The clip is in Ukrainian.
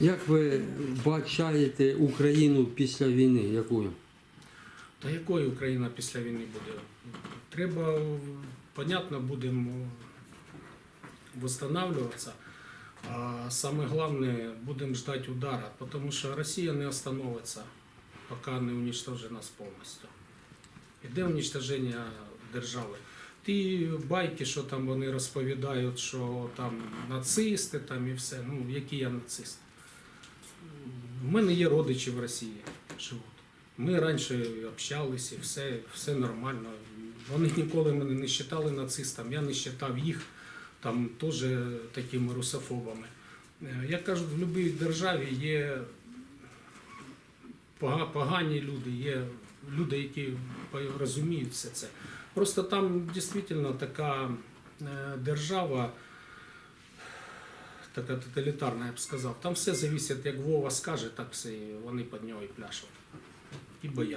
Як ви бачаєте Україну після війни? Якою? Та якою Україна після війни буде? Треба, понятно, будемо восстанавливаться. А саме головне, будемо ждати удара, тому що Росія не остановиться, поки не уничтожить нас повністю. Іде уничтоження держави. Ті байки, що там вони розповідають, що там нацисти там і все. Ну, які я нацист? У мене є родичі в Росії живуть. Ми раніше общалися, все, все нормально. Вони ніколи мене не вважали нацистом, я не вважав їх там теж такими русофобами. Е, Я кажу, в будь-якій державі є погані люди, є люди, які розуміють все це. Просто там дійсно така е, держава, така тоталітарна, я б сказав. Там все залежить, як Вова скаже, так все вони під нього і пляшуть. І бояться.